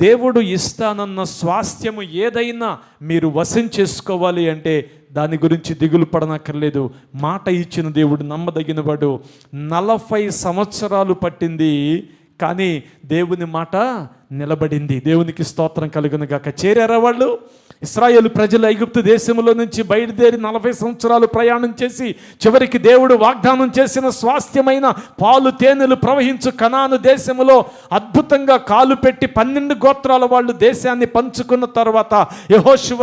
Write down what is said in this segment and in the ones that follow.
దేవుడు ఇస్తానన్న స్వాస్థ్యము ఏదైనా మీరు వశం చేసుకోవాలి అంటే దాని గురించి దిగులు పడనక్కర్లేదు. మాట ఇచ్చిన దేవుడు నమ్మదగినవాడు. నలభై సంవత్సరాలు పట్టింది కానీ దేవుని మాట నిలబడింది. దేవునికి స్తోత్రం కలుగును గాక. చేరారా వాళ్ళు? ఇస్రాయేల్ ప్రజలు ఐగుప్తు దేశంలో నుంచి బయలుదేరి నలభై సంవత్సరాలు ప్రయాణం చేసి చివరికి దేవుడు వాగ్దానం చేసిన స్వాస్థ్యమైన పాలు తేనెలు ప్రవహించు కనాను దేశంలో అద్భుతంగా కాలు పెట్టి పన్నెండు గోత్రాల వాళ్ళు దేశాన్ని పంచుకున్న తర్వాత యహోశివ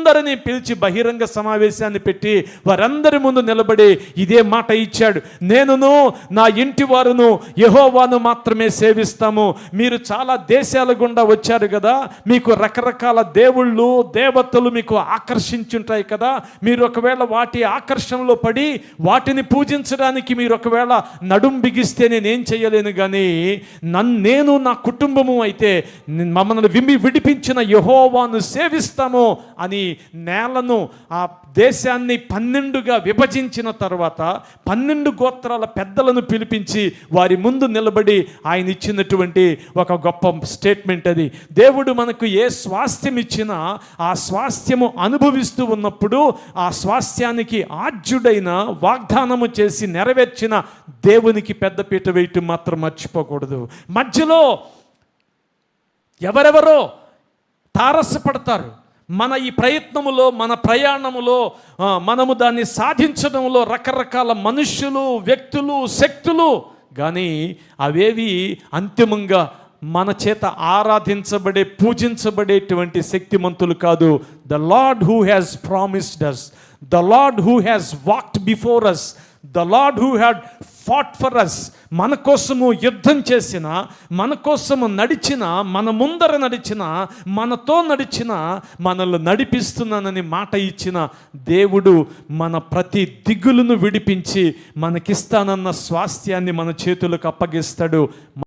అందరినీ పిలిచి బహిరంగ సమావేశాన్ని పెట్టి వారందరి ముందు నిలబడి ఇదే మాట ఇచ్చాడు. నేనును నా ఇంటి వారును యహోవాను మాత్రమే సేవిస్తాము. మీరు చాలా దేశాల గుండా వచ్చారు కదా. మీకు రకరకాల దేవుళ్ళు దేవతలు మీకు ఆకర్షించుంటాయి కదా. మీరు ఒకవేళ వాటి ఆకర్షణలో పడి వాటిని పూజించడానికి మీరు ఒకవేళ నడుం బిగిస్తే నేనేం చేయలేను కానీ నన్ను నేను నా కుటుంబము అయితే మమ్మల్ని విమ్మి విడిపించిన యహోవాను సేవిస్తాము అని నేలను ఆ దేశాన్ని పన్నెండుగా విభజించిన తర్వాత పన్నెండు గోత్రాల పెద్దలను పిలిపించి వారి ముందు నిలబడి ఆయన ఇచ్చినటువంటి ఒక గొప్ప స్టేట్మెంట్ అది. దేవుడు మనకు ఏ స్వాస్థ్యం ఇచ్చినా ఆ స్వాస్థ్యము అనుభవిస్తూ ఉన్నప్పుడు ఆ స్వాస్థ్యానికి ఆర్జుడైన వాగ్దానము చేసి నెరవేర్చిన దేవునికి పెద్దపీట వేయటం మాత్రం మర్చిపోకూడదు. మధ్యలో ఎవరెవరో తారసపడతారు. మన ఈ ప్రయత్నములో మన ప్రయాణములో మనము దాన్ని సాధించడంలో రకరకాల మనుష్యులు వ్యక్తులు శక్తులు కానీ అవేవి అంతిమంగా మన చేత ఆరాధించబడే పూజించబడేటువంటి శక్తిమంతులు కాదు. The lord who has promised us the lord who has walked before us the lord who had fought for us మన కోసము యుద్ధం చేసిన మన కోసము నడిచిన మన ముందర నడిచిన మనతో నడిచిన మనల్ని నడిపిస్తున్నానని మాట ఇచ్చిన దేవుడు మన ప్రతి దిగులును విడిపించి మనకిస్తానన్న స్వాస్థ్యాన్ని మన చేతులకు అప్పగిస్తాడు.